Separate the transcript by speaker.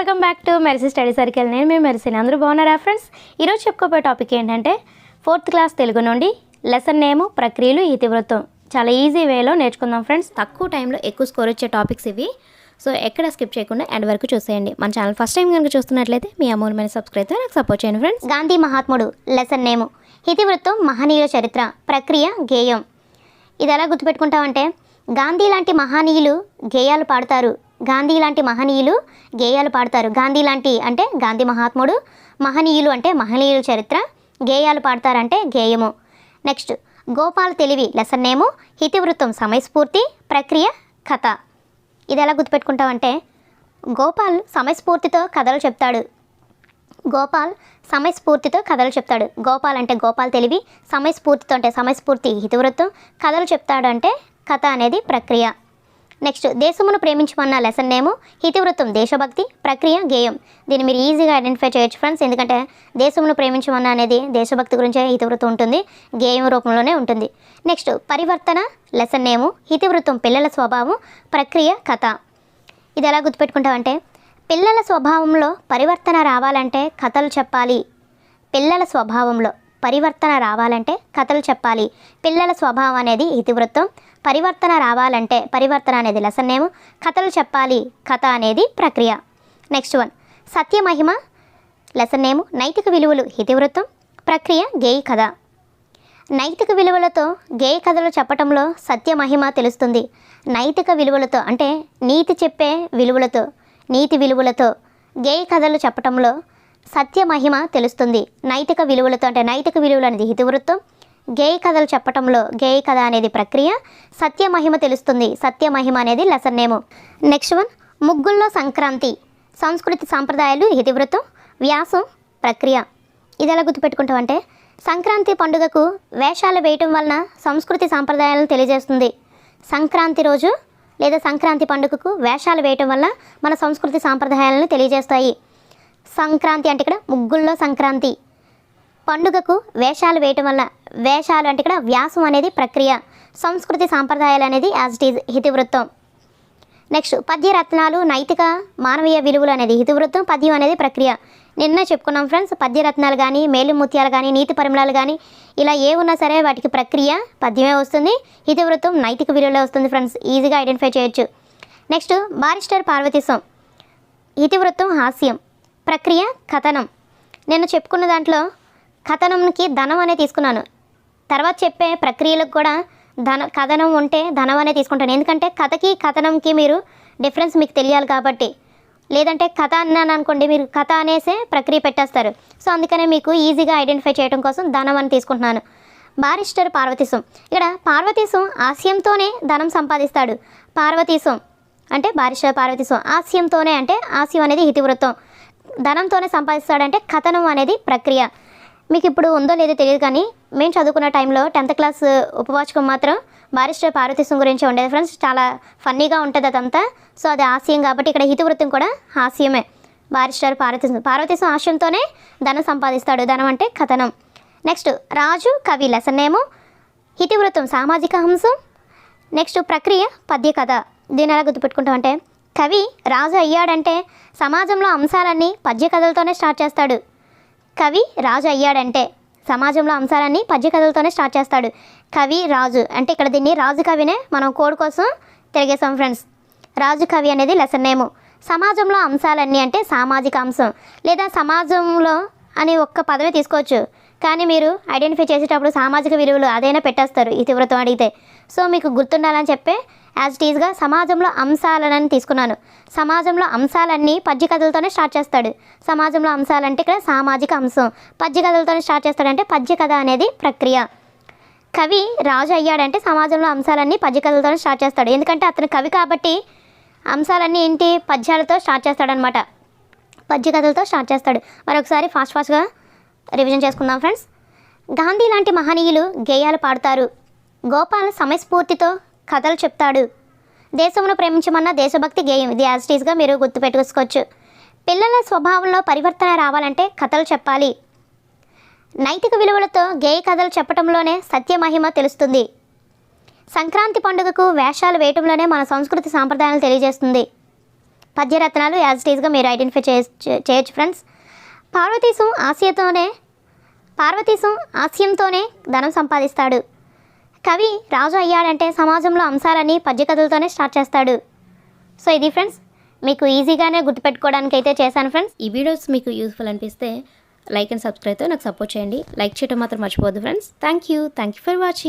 Speaker 1: Welcome back to మెరిసి study circle. నేను మేము మెరిసిని. అందరూ బాగున్నారా ఫ్రెండ్స్? ఈరోజు చెప్పుకోబోయే టాపిక్ ఏంటంటే ఫోర్త్ క్లాస్ తెలుగు నుండి లెసన్ నేము ప్రక్రియలు ఇతివృత్తం చాలా ఈజీ వేలో నేర్చుకుందాం ఫ్రెండ్స్. తక్కువ టైంలో ఎక్కువ స్కోర్ వచ్చే టాపిక్స్ ఇవి. సో ఎక్కడ స్కిప్ చేయకుండా ఎండ్ వరకు చూసేయండి. మన ఛానల్ ఫస్ట్ టైం కనుక చూస్తున్నట్లయితే మీ అమూల్యమైన సబ్స్క్రైబ్ నాకు సపోర్ట్ చేయండి ఫ్రెండ్స్. గాంధీ మహాత్ముడు లెసన్ నేము. ఇతివృత్తం మహనీయుల చరిత్ర ప్రక్రియ గేయం. ఇది ఎలా గుర్తుపెట్టుకుంటామంటే గాంధీ లాంటి మహనీయులు గేయాలు పాడతారు. గాంధీ లాంటి మహనీయులు గేయాలు పాడతారు. గాంధీ లాంటి అంటే గాంధీ మహాత్ముడు మహనీయులు అంటే మహనీయుల చరిత్ర గేయాలు పాడతారంటే గేయము. నెక్స్ట్ గోపాల్ తెలివి లెసన్ నేము హితివృత్తం సమయస్ఫూర్తి ప్రక్రియ కథ. ఇది ఎలా గుర్తుపెట్టుకుంటామంటే గోపాల్ సమయస్ఫూర్తితో కథలు చెప్తాడు. గోపాల్ సమయస్ఫూర్తితో కథలు చెప్తాడు. గోపాల్ అంటే గోపాల్ తెలివి సమయస్ఫూర్తితో అంటే సమయస్ఫూర్తి హితవృత్తం. కథలు చెప్తాడు అంటే కథ అనేది ప్రక్రియ. నెక్స్ట్ దేశమును ప్రేమించమన్న లెసన్ నేము హితివృత్తం దేశభక్తి ప్రక్రియ గేయం. దీన్ని మీరు ఈజీగా ఐడెంటిఫై చేయొచ్చు ఫ్రెండ్స్ ఎందుకంటే దేశమును ప్రేమించమన్న అనేది దేశభక్తి గురించే ఇతివృత్తం ఉంటుంది గేయం రూపంలోనే ఉంటుంది. నెక్స్ట్ పరివర్తన లెసన్ నేము హితివృత్తం పిల్లల స్వభావం ప్రక్రియ కథ. ఇది ఎలా గుర్తుపెట్టుకుంటామంటే పిల్లల స్వభావంలో పరివర్తన రావాలంటే కథలు చెప్పాలి. పిల్లల స్వభావంలో. పరివర్తన రావాలంటే కథలు చెప్పాలి. పిల్లల స్వభావం అనేది ఇతివృత్తం. పరివర్తన రావాలంటే పరివర్తన అనేది లెసన్ నేమ్ కథలు చెప్పాలి కథ అనేది ప్రక్రియ. Next one. సత్యమహిమ లెసన్ నేమ్ నైతిక విలువలు ఇతివృత్తం. ప్రక్రియ గేయి కథ. నైతిక విలువలతో గేయ కథలు చెప్పటంలో సత్యమహిమ తెలుస్తుంది. నైతిక విలువలతో అంటే నీతి చెప్పే విలువలతో నీతి విలువలతో గేయ కథలు చెప్పటంలో సత్య మహిమ తెలుస్తుంది. నైతిక విలువలతో అంటే నైతిక విలువలు అనేది హితవృత్తం. గేయ కథలు చెప్పటంలో గేయ కథ అనేది ప్రక్రియ. సత్య మహిమ తెలుస్తుంది. సత్య మహిమ అనేది లెసన్ నేము నెక్స్ట్ వన్ ముగ్గుల్లో సంక్రాంతి. సంస్కృతి సాంప్రదాయాలు హితివృత్తం. వ్యాసం ప్రక్రియ. ఇది ఎలా గుర్తుపెట్టుకుంటామంటే సంక్రాంతి పండుగకు వేషాలు వేయటం వలన సంస్కృతి సాంప్రదాయాలను తెలియజేస్తుంది. సంక్రాంతి రోజు లేదా సంక్రాంతి పండుగకు వేషాలు వేయటం వల్ల మన సంస్కృతి సాంప్రదాయాలను తెలియజేస్తాయి. సంక్రాంతి అంటే ఇక్కడ ముగ్గుల్లో సంక్రాంతి. పండుగకు వేషాలు వేయటం వల్ల వేషాలు అంటే ఇక్కడ వ్యాసం అనేది ప్రక్రియ సంస్కృతి సాంప్రదాయాలు అనేది యాజ్ ఇట్ ఈజ్ హితివృత్తం. నెక్స్ట్ పద్యరత్నాలు నైతిక మానవీయ విలువలు అనేది హితివృత్తం పద్యం అనేది ప్రక్రియ. నిన్న చెప్పుకున్నాం ఫ్రెండ్స్ పద్యరత్నాలు కానీ మేలుముత్యాలు కానీ నీతి పరిమళాలు కానీ ఇలా ఏ ఉన్నా సరే వాటికి ప్రక్రియ పద్యమే వస్తుంది హితవృత్తం నైతిక విలువలే వస్తుంది ఫ్రెండ్స్ ఈజీగా ఐడెంటిఫై చేయొచ్చు. Next barrister Parvateesam. హితివృత్తం హాస్యం. ప్రక్రియ కథనం. నేను చెప్పుకున్న దాంట్లో కథనంకి ధనం అనే తీసుకున్నాను. తర్వాత చెప్పే ప్రక్రియలకు కూడా ధన కథనం ఉంటే ధనం అనే తీసుకుంటాను. ఎందుకంటే కథకి కథనంకి మీరు డిఫరెన్స్ మీకు తెలియాలి కాబట్టి. లేదంటే కథ అన్నాను అనుకోండి మీరు కథ అనేసే ప్రక్రియ పెట్టేస్తారు. సో అందుకనే మీకు ఈజీగా ఐడెంటిఫై చేయడం కోసం ధనం అని తీసుకుంటున్నాను. బారిస్టర్ పార్వతీశం. ఇక్కడ పార్వతీశం ఆశయంతోనే ధనం సంపాదిస్తాడు. పార్వతీశం అంటే బారిస్టర్ పార్వతీశం. ఆశయంతోనే అంటే ఆశయం అనేది ఇతివృత్తం ధనంతోనే సంపాదిస్తాడంటే కథనం అనేది ప్రక్రియ. మీకు ఇప్పుడు ఉందో లేదో తెలియదు కానీ మేము చదువుకున్న టైంలో టెన్త్ క్లాస్ ఉపవాచకం మాత్రం బారిస్టర్ పార్వతీశం గురించి ఉండేది ఫ్రెండ్స్. చాలా ఫన్నీగా ఉంటుంది అదంతా. సో అది హాస్యం కాబట్టి ఇక్కడ హితవృత్తం కూడా హాస్యమే. బారిస్టర్ పార్వతీ పార్వతీసం హాస్యంతోనే ధనం సంపాదిస్తాడు. ధనం అంటే కథనం. నెక్స్ట్ రాజు కవి లెసన్ నేము? హితివృత్తం సామాజిక అంశం నెక్స్ట్ ప్రక్రియ పద్య కథ దీని ఎలా గుర్తుపెట్టుకుంటామంటే కవి రాజు అయ్యాడంటే సమాజంలో అంశాలన్నీ పద్య కథలతోనే స్టార్ట్ చేస్తాడు. కవి రాజు అయ్యాడంటే సమాజంలో అంశాలన్నీ పద్య కథలతోనే స్టార్ట్ చేస్తాడు. కవి రాజు అంటే ఇక్కడ దీన్ని రాజు కవినే మనం కోడ్ కోసం తిరిగేసాం ఫ్రెండ్స్. రాజు కవి అనేది లెసన్ నేము. సమాజంలో అంశాలన్నీ అంటే సామాజిక అంశం లేదా సమాజంలో అని ఒక్క పదవి తీసుకోవచ్చు. కానీ మీరు ఐడెంటిఫై చేసేటప్పుడు సామాజిక విలువలు అదైనా పెట్టేస్తారు ఈ ఇతివృత్తం అడిగితే. సో మీకు గుర్తుండాలని చెప్పే యాజ్ ఇట్ ఈజ్గా సమాజంలో అంశాలని తీసుకున్నాను. సమాజంలో అంశాలన్నీ పద్య కథలతోనే స్టార్ట్ చేస్తాడు. సమాజంలో అంశాలంటే ఇక్కడ సామాజిక అంశం. పద్య కథలతోనే స్టార్ట్ చేస్తాడంటే పద్య కథ అనేది ప్రక్రియ. కవి రాజు అయ్యాడంటే సమాజంలో అంశాలన్నీ పద్య కథలతోనే స్టార్ట్ చేస్తాడు. ఎందుకంటే అతను కవి కాబట్టి అంశాలన్నీ ఏంటి? పద్యాలతో స్టార్ట్ చేస్తాడనమాట. పద్య కథలతో స్టార్ట్ చేస్తాడు. మరొకసారి ఫాస్ట్ ఫాస్ట్గా రివిజన్ చేసుకుందాం ఫ్రెండ్స్. గాంధీ లాంటి మహనీయులు గేయాలు పాడతారు. గోపాల్ సమయస్ఫూర్తితో కథలు చెప్తాడు. దేశమును ప్రేమించమన్న దేశభక్తి గేయం. ఇది యాజ్ టీజ్గా మీరు గుర్తుపెట్టుకోవచ్చు. పిల్లల స్వభావంలో పరివర్తన రావాలంటే కథలు చెప్పాలి. నైతిక విలువలతో గేయ కథలు చెప్పటంలోనే సత్యమహిమ తెలుస్తుంది. సంక్రాంతి పండుగకు వేషాలు వేయటంలోనే మన సంస్కృతి సాంప్రదాయాలు తెలియజేస్తుంది. పద్యరత్నాలు యాజ్ టీజ్గా మీరు ఐడెంటిఫై చేయొచ్చు ఫ్రెండ్స్ పార్వతీశం ఆశయతోనే పార్వతీశం ఆశయంతోనే ధనం సంపాదిస్తాడు. కవి రాజు అయ్యాడంటే సమాజంలో అంశాలని పద్యకథలతోనే స్టార్ట్ చేస్తాడు. సో ఇది ఫ్రెండ్స్ మీకు ఈజీగానే గుర్తుపెట్టుకోవడానికి అయితే చేశాను ఫ్రెండ్స్. ఈ వీడియోస్ మీకు యూస్ఫుల్ అనిపిస్తే లైక్ అండ్ సబ్స్క్రైబ్తో నాకు సపోర్ట్ చేయండి. లైక్ చేయడం మాత్రం మర్చిపోద్దు friends. Thank you thank you for watching